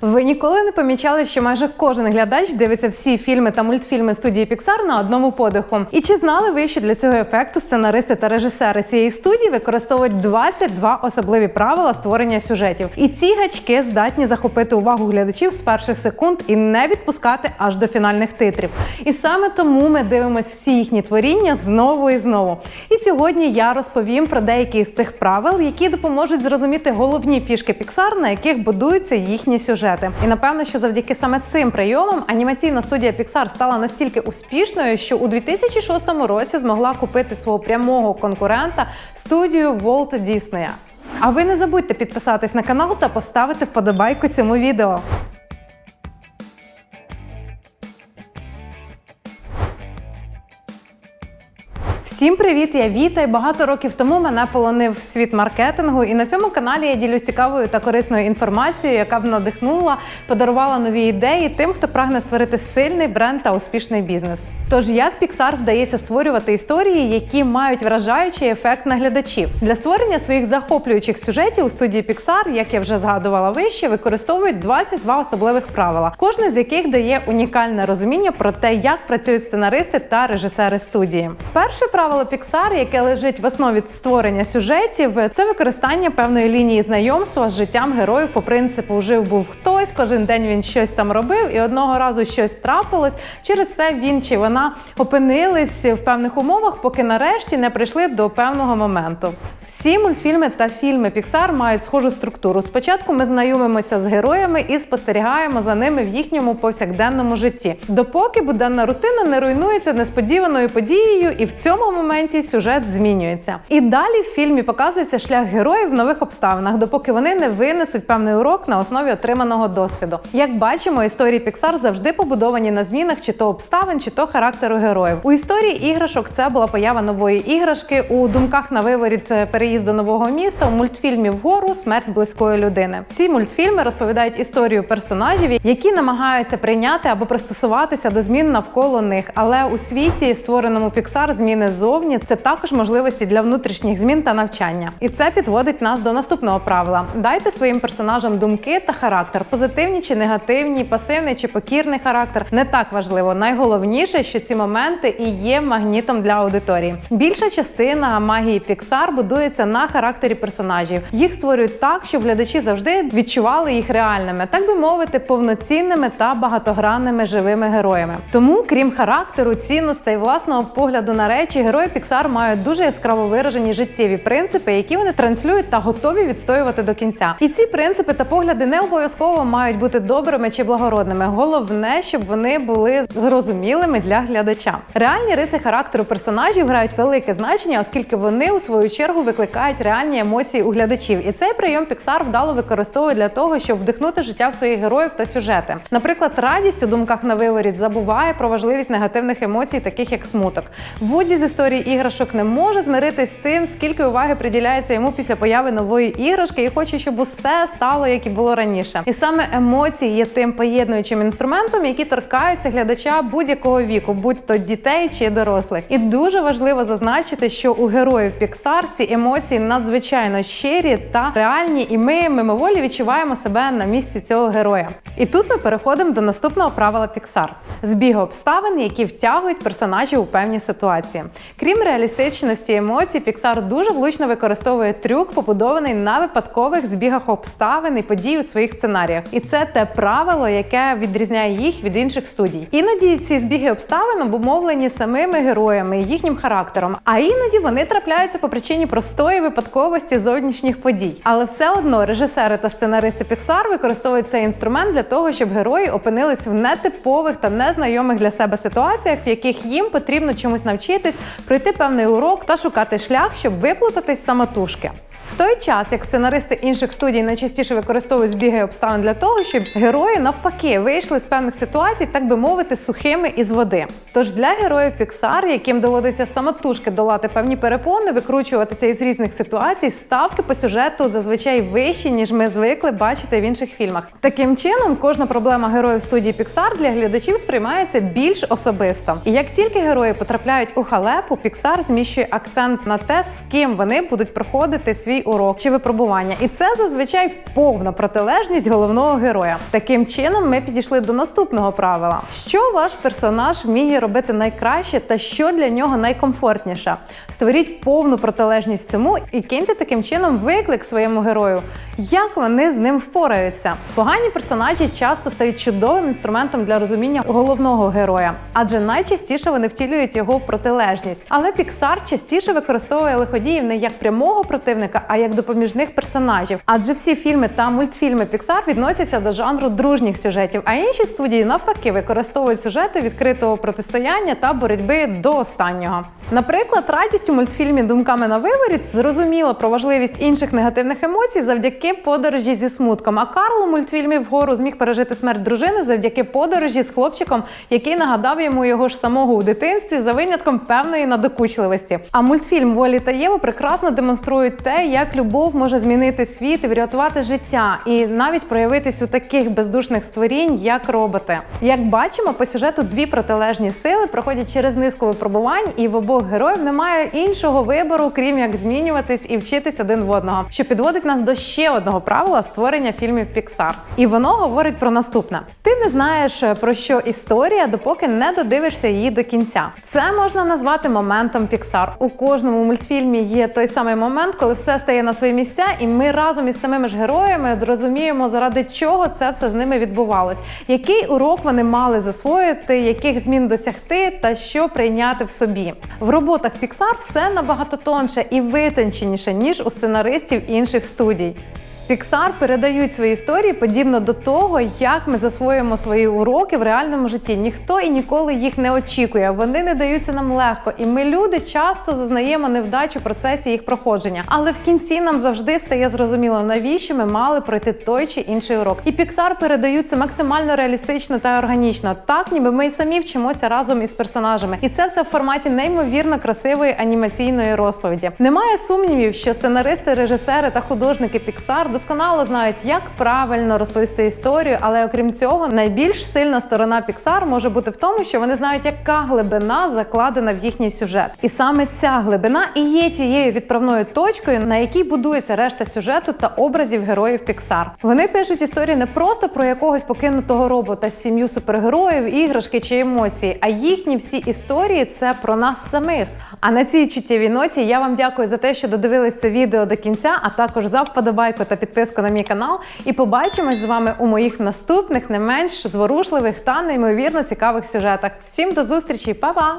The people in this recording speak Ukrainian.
Ви ніколи не помічали, що майже кожен глядач дивиться всі фільми та мультфільми студії Pixar на одному подиху. І чи знали ви, що для цього ефекту сценаристи та режисери цієї студії використовують 22 особливі правила створення сюжетів? І ці гачки здатні захопити увагу глядачів з перших секунд і не відпускати аж до фінальних титрів. І саме тому ми дивимося всі їхні творіння знову і знову. І сьогодні я розповім про деякі з цих правил, які допоможуть зрозуміти головні фішки Pixar, на яких будуються їхні сюжети. І напевно, що завдяки саме цим прийомам анімаційна студія Pixar стала настільки успішною, що у 2006 році змогла купити свого прямого конкурента студію Walt Disney. А ви не забудьте підписатись на канал та поставити вподобайку цьому відео. Всім привіт! Я Віта. І багато років тому мене полонив світ маркетингу. І на цьому каналі я ділюсь цікавою та корисною інформацією, яка б надихнула, подарувала нові ідеї тим, хто прагне створити сильний бренд та успішний бізнес. Тож як Pixar вдається створювати історії, які мають вражаючий ефект на глядачів для створення своїх захоплюючих сюжетів у студії Pixar, як я вже згадувала вище, використовують 22 особливих правила, кожне з яких дає унікальне розуміння про те, як працюють сценаристи та режисери студії. Перше правило Pixar, яке лежить в основі створення сюжетів, це використання певної лінії знайомства з життям героїв по принципу жив був хтось, кожен день він щось там робив, і одного разу щось трапилось. Через це він чи вона опинились в певних умовах, поки нарешті не прийшли до певного моменту. Всі мультфільми та фільми Pixar мають схожу структуру. Спочатку ми знайомимося з героями і спостерігаємо за ними в їхньому повсякденному житті, допоки буденна рутина не руйнується несподіваною подією, і в цьому моменті сюжет змінюється. І далі в фільмі показується шлях героїв в нових обставинах, допоки вони не винесуть певний урок на основі отриманого досвіду. Як бачимо, історії Pixar завжди побудовані на змінах чи то обставин, чи то характеру героїв. У історії іграшок це була поява нової іграшки у думках на виворіт е, переїзду нового міста. У мультфільмі вгору смерть близької людини. Ці мультфільми розповідають історію персонажів, які намагаються прийняти або пристосуватися до змін навколо них. Але у світі, створеному Pixar, зміни ззовні це також можливості для внутрішніх змін та навчання. І це підводить нас до наступного правила: дайте своїм персонажам думки та характер, позитивні чи негативні, пасивний чи покірний характер. Не так важливо. Найголовніше, що ці моменти і є магнітом для аудиторії. Більша частина магії Pixar будується на характері персонажів. Їх створюють так, щоб глядачі завжди відчували їх реальними, так би мовити, повноцінними та багатогранними живими героями. Тому, крім характеру, цінностей, власного погляду на речі, герої Pixar мають дуже яскраво виражені життєві принципи, які вони транслюють та готові відстоювати до кінця. І ці принципи та погляди не обов'язково мають бути добрими чи благородними. Головне, щоб вони були зрозумілими для глядача. Реальні риси характеру персонажів грають велике значення, оскільки вони у свою чергу викликають реальні емоції у глядачів. І цей прийом Pixar вдало використовує для того, щоб вдихнути життя в своїх героїв та сюжети. Наприклад, радість у думках на виворіт забуває про важливість негативних емоцій, таких як смуток. Вуді з історії іграшок не може змиритись з тим, скільки уваги приділяється йому після появи нової іграшки, і хоче, щоб усе стало як і було раніше. І саме емоції є тим поєднуючим інструментом, які торкаються глядача будь-якого віку, будь то дітей чи дорослих. І дуже важливо зазначити, що у героїв Pixar ці емоції надзвичайно щирі та реальні, і ми мимоволі відчуваємо себе на місці цього героя. І тут ми переходимо до наступного правила Pixar – збігу обставин, які втягують персонажів у певні ситуації. Крім реалістичності емоцій, Pixar дуже влучно використовує трюк, побудований на випадкових збігах обставин і подій у своїх сценаріях. І це те правило, яке відрізняє їх від інших студій. Іноді ці збіги обставин обумовлені самими героями їхнім характером, а іноді вони трапляються по причині простої випадковості зовнішніх подій. Але все одно режисери та сценаристи Pixar використовують цей інструмент для того, щоб герої опинились в нетипових та незнайомих для себе ситуаціях, в яких їм потрібно чомусь навчитись, пройти певний урок та шукати шлях, щоб виплутатись самотужки. В той час, як сценаристи інших студій найчастіше використовують збіги обставин для того, щоб герої навпаки вийшли з певних ситуацій, так би мовити, сухими із води. Тож для героїв Pixar, яким доводиться самотужки долати певні перепони, викручуватися із різних ситуацій, ставки по сюжету зазвичай вищі, ніж ми звикли бачити в інших фільмах. Таким чином, кожна проблема героїв студії Pixar для глядачів сприймається більш особисто. І як тільки герої потрапляють у халепу, Pixar зміщує акцент на те, з ким вони будуть проходити свій урок чи випробування. І це зазвичай повна протилежність головного головного героя. Таким чином, ми підійшли до наступного правила: що ваш персонаж вміє робити найкраще та що для нього найкомфортніше. Створіть повну протилежність цьому і киньте таким чином виклик своєму герою, як вони з ним впораються. Погані персонажі часто стають чудовим інструментом для розуміння головного героя, адже найчастіше вони втілюють його в протилежність. Але Pixar частіше використовує лиходіїв не як прямого противника, а як допоміжних персонажів. Адже всі фільми та мультфільми Pixar відносяться до жанру дружніх сюжетів, а інші студії навпаки використовують сюжети відкритого протистояння та боротьби до останнього. Наприклад, радість у мультфільмі Думками на виворіт зрозуміла про важливість інших негативних емоцій завдяки подорожі зі смутком. А Карл у мультфільмі вгору зміг пережити смерть дружини завдяки подорожі з хлопчиком, який нагадав йому його ж самого у дитинстві за винятком певної надокучливості. А мультфільм Волі та Єва прекрасно демонструють те, як любов може змінити світ і врятувати життя, і навіть проявитись у таких бездушних створінь, як роботи. Як бачимо, по сюжету дві протилежні сили проходять через низку випробувань, і в обох героїв немає іншого вибору, крім як змінюватись і вчитись один в одного, що підводить нас до ще одного правила створення фільмів Pixar. І воно говорить про наступне: ти не знаєш е, про що історія, допоки не додивишся її до кінця. Це можна назвати моментом Pixar. У кожному мультфільмі є той самий момент, коли все стає на свої місця, і ми разом із самими ж героями розуміємо, заради чого це все з ними відбувалось, який урок вони мали засвоїти, яких змін досягти та що прийняти в собі. В роботах Pixar все набагато тонше і витонченіше, ніж у сценаристів інших студій. Pixar передають свої історії подібно до того, як ми засвоюємо свої уроки в реальному житті. Ніхто і ніколи їх не очікує. Вони не даються нам легко, і ми, люди, часто зазнаємо невдач у процесі їх проходження. Але в кінці нам завжди стає зрозуміло, навіщо ми мали пройти той чи інший урок. І Pixar передають це максимально реалістично та органічно, так ніби ми й самі вчимося разом із персонажами. І це все в форматі неймовірно красивої анімаційної розповіді. Немає сумнівів, що сценаристи, режисери та художники Pixar досконало знають, як правильно розповісти історію, але окрім цього, найбільш сильна сторона Pixar може бути в тому, що вони знають, яка глибина закладена в їхній сюжет. І саме ця глибина і є тією відправною точкою, на якій будується решта сюжету та образів героїв Pixar. Вони пишуть історії не просто про якогось покинутого робота сім'ю супергероїв, іграшки чи емоції, а їхні всі історії це про нас самих. А на цій чуттєвій ноті я вам дякую за те, що додивились це відео до кінця, а також за вподобайку та підписку на мій канал. І побачимось з вами у моїх наступних не менш зворушливих та неймовірно цікавих сюжетах. Всім до зустрічі, па-па!